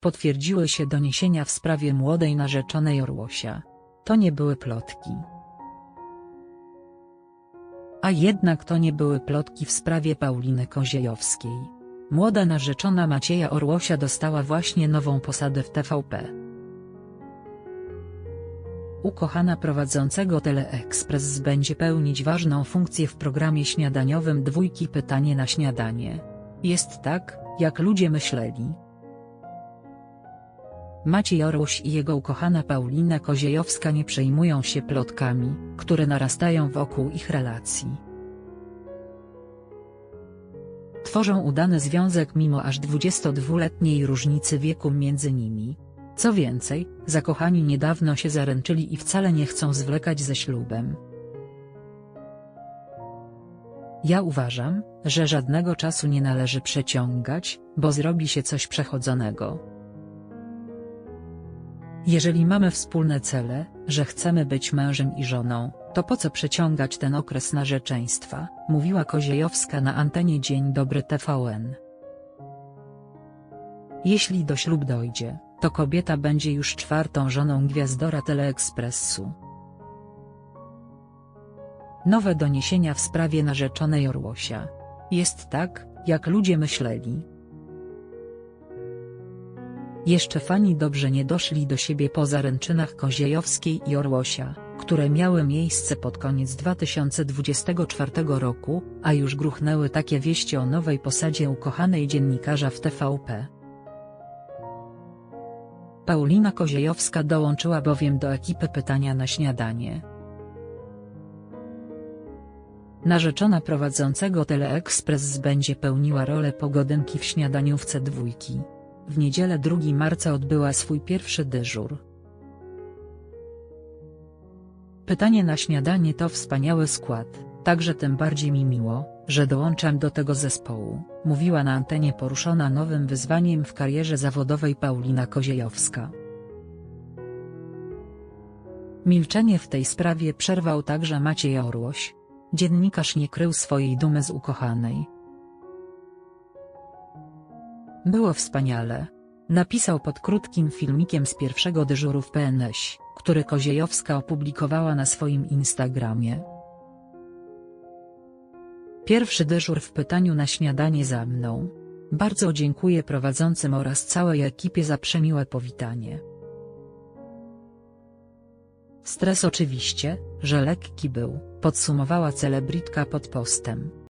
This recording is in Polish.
Potwierdziły się doniesienia w sprawie młodej narzeczonej Orłosia. To nie były plotki. A jednak to nie były plotki w sprawie Pauliny Koziejowskiej. Młoda narzeczona Macieja Orłosia dostała właśnie nową posadę w TVP. Ukochana prowadzącego Teleexpress będzie pełnić ważną funkcję w programie śniadaniowym Dwójki Pytanie na śniadanie. Jest tak, jak ludzie myśleli. Maciej Orłoś i jego ukochana Paulina Koziejowska nie przejmują się plotkami, które narastają wokół ich relacji. Tworzą udany związek mimo aż 22-letniej różnicy wieku między nimi. Co więcej, zakochani niedawno się zaręczyli i wcale nie chcą zwlekać ze ślubem. Ja uważam, że żadnego czasu nie należy przeciągać, bo zrobi się coś przechodzonego. Jeżeli mamy wspólne cele, że chcemy być mężem i żoną, to po co przeciągać ten okres narzeczeństwa, mówiła Koziejowska na antenie Dzień Dobry TVN. Jeśli do ślub dojdzie, to kobieta będzie już czwartą żoną gwiazdora Teleekspresu. Nowe doniesienia w sprawie narzeczonej Orłosia. Jest tak, jak ludzie myśleli. Jeszcze fani dobrze nie doszli do siebie po zaręczynach Koziejowskiej i Orłosia, które miały miejsce pod koniec 2024 roku, a już gruchnęły takie wieści o nowej posadzie ukochanej dziennikarza w TVP. Paulina Koziejowska dołączyła bowiem do ekipy pytania na śniadanie. Narzeczona prowadzącego Teleexpress będzie pełniła rolę pogodynki w śniadaniówce dwójki. W niedzielę 2 marca odbyła swój pierwszy dyżur. Pytanie na śniadanie to wspaniały skład, także tym bardziej mi miło, że dołączam do tego zespołu, mówiła na antenie poruszona nowym wyzwaniem w karierze zawodowej Paulina Koziejowska. Milczenie w tej sprawie przerwał także Maciej Orłoś. Dziennikarz nie krył swojej dumy z ukochanej. Było wspaniale. Napisał pod krótkim filmikiem z pierwszego dyżuru w PNS, który Koziejowska opublikowała na swoim Instagramie. Pierwszy dyżur w pytaniu na śniadanie za mną. Bardzo dziękuję prowadzącym oraz całej ekipie za przemiłe powitanie. Stres oczywiście, że lekki był, podsumowała celebrytka pod postem.